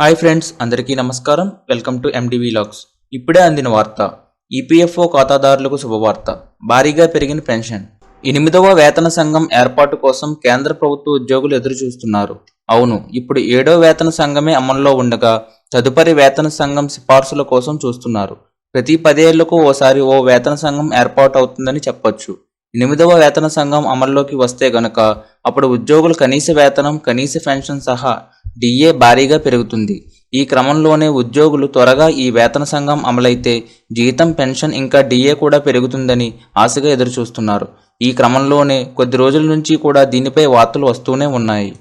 Hi friends అందరికీ నమస్కారం. Welcome to ఎండివి logs ఇప్పుడే అందిన వార్త ఈపీఎఫ్ఓ ఖాతాదారులకు శుభవార్త. భారీగా పెరిగిన పెన్షన్. ఎనిమిదవ వేతన సంఘం ఏర్పాటు కోసం కేంద్ర ప్రభుత్వ ఉద్యోగులు ఎదురు చూస్తున్నారు అవును ఇప్పుడు ఏడో వేతన సంఘమే అమల్లో ఉండగా తదుపరి వేతన సంఘం సిఫార్సుల కోసం చూస్తున్నారు. ప్రతి పదేళ్ళకు ఓసారి ఓ వేతన సంఘం ఏర్పాటు అవుతుందని చెప్పొచ్చు. ఎనిమిదవ వేతన సంఘం అమల్లోకి వస్తే గనక అప్పుడు ఉద్యోగుల కనీస వేతనం కనీస పెన్షన్ సహా డిఏ భారీగా పెరుగుతుంది. ఈ క్రమంలోనే ఉద్యోగులు త్వరగా ఈ వేతన సంఘం అమలైతే జీతం పెన్షన్ ఇంకా డిఏ కూడా పెరుగుతుందని ఆశగా ఎదురుచూస్తున్నారు. ఈ క్రమంలోనే కొద్ది రోజుల నుంచి కూడా దీనిపై వార్తలు వస్తూనే ఉన్నాయి.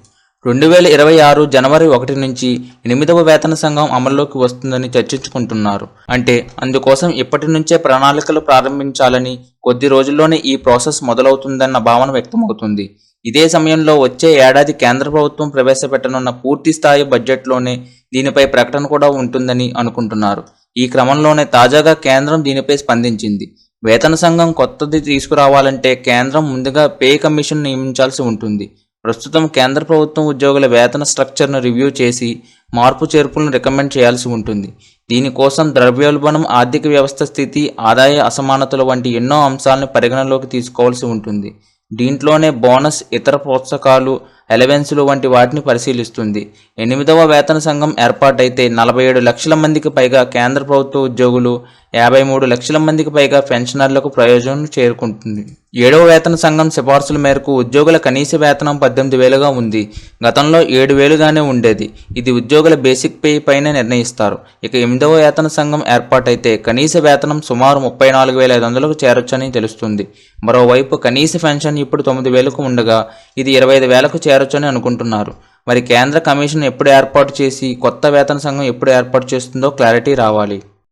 రెండు వేల ఇరవై ఆరు జనవరి ఒకటి నుంచి ఎనిమిదవ వేతన సంఘం అమల్లోకి వస్తుందని చర్చించుకుంటున్నారు. అంటే అందుకోసం ఇప్పటి నుంచే ప్రణాళికలు ప్రారంభించాలని కొద్ది రోజుల్లోనే ఈ ప్రాసెస్ మొదలవుతుందన్న భావన వ్యక్తమవుతుంది. ఇదే సమయంలో వచ్చే ఏడాది కేంద్ర ప్రభుత్వం ప్రవేశపెట్టనున్న పూర్తి స్థాయి బడ్జెట్లోనే దీనిపై ప్రకటన కూడా ఉంటుందని అనుకుంటున్నారు. ఈ క్రమంలోనే తాజాగా కేంద్రం దీనిపై స్పందించింది. వేతన సంఘం కొత్తది తీసుకురావాలంటే కేంద్రం ముందుగా పే కమిషన్ నియమించాల్సి ఉంటుంది. ప్రస్తుతం కేంద్ర ప్రభుత్వం ఉద్యోగుల వేతన స్ట్రక్చర్ను రివ్యూ చేసి మార్పు చేర్పులను రికమెండ్ చేయాల్సి ఉంటుంది. దీనికోసం ద్రవ్యోల్బణం ఆర్థిక వ్యవస్థ స్థితి ఆదాయ అసమానతలు వంటి ఎన్నో అంశాలను పరిగణలోకి తీసుకోవాల్సి ఉంటుంది. దీంట్లోనే బోనస్ ఇతర ప్రోత్సాహకాలు ఎలవెన్సులు వంటి వాటిని పరిశీలిస్తుంది. ఎనిమిదవ వేతన సంఘం ఏర్పాటైతే నలభై ఏడు లక్షల మందికి పైగా కేంద్ర ప్రభుత్వ ఉద్యోగులు యాభై మూడు లక్షల మందికి పైగా పెన్షనర్లకు ప్రయోజనం చేరుకుంటుంది. ఏడవ వేతన సంఘం సిఫార్సుల మేరకు ఉద్యోగుల కనీస వేతనం పద్దెనిమిది వేలుగా ఉంది. గతంలో ఏడు వేలుగానే ఉండేది. ఇది ఉద్యోగుల బేసిక్ పే పైన నిర్ణయిస్తారు. ఇక ఎనిమిదవ వేతన సంఘం ఏర్పాటైతే కనీస వేతనం సుమారు ముప్పై నాలుగు వేల ఐదు వందలకు చేరొచ్చని తెలుస్తుంది. మరోవైపు కనీస పెన్షన్ ఇప్పుడు తొమ్మిది వేలకు ఉండగా ఇది ఇరవై ఐదు వేలకు చేరొచ్చని అనుకుంటున్నారు. మరి కేంద్ర కమిషన్ ఎప్పుడు ఏర్పాటు చేసి కొత్త వేతన సంఘం ఎప్పుడు ఏర్పాటు చేస్తుందో క్లారిటీ రావాలి.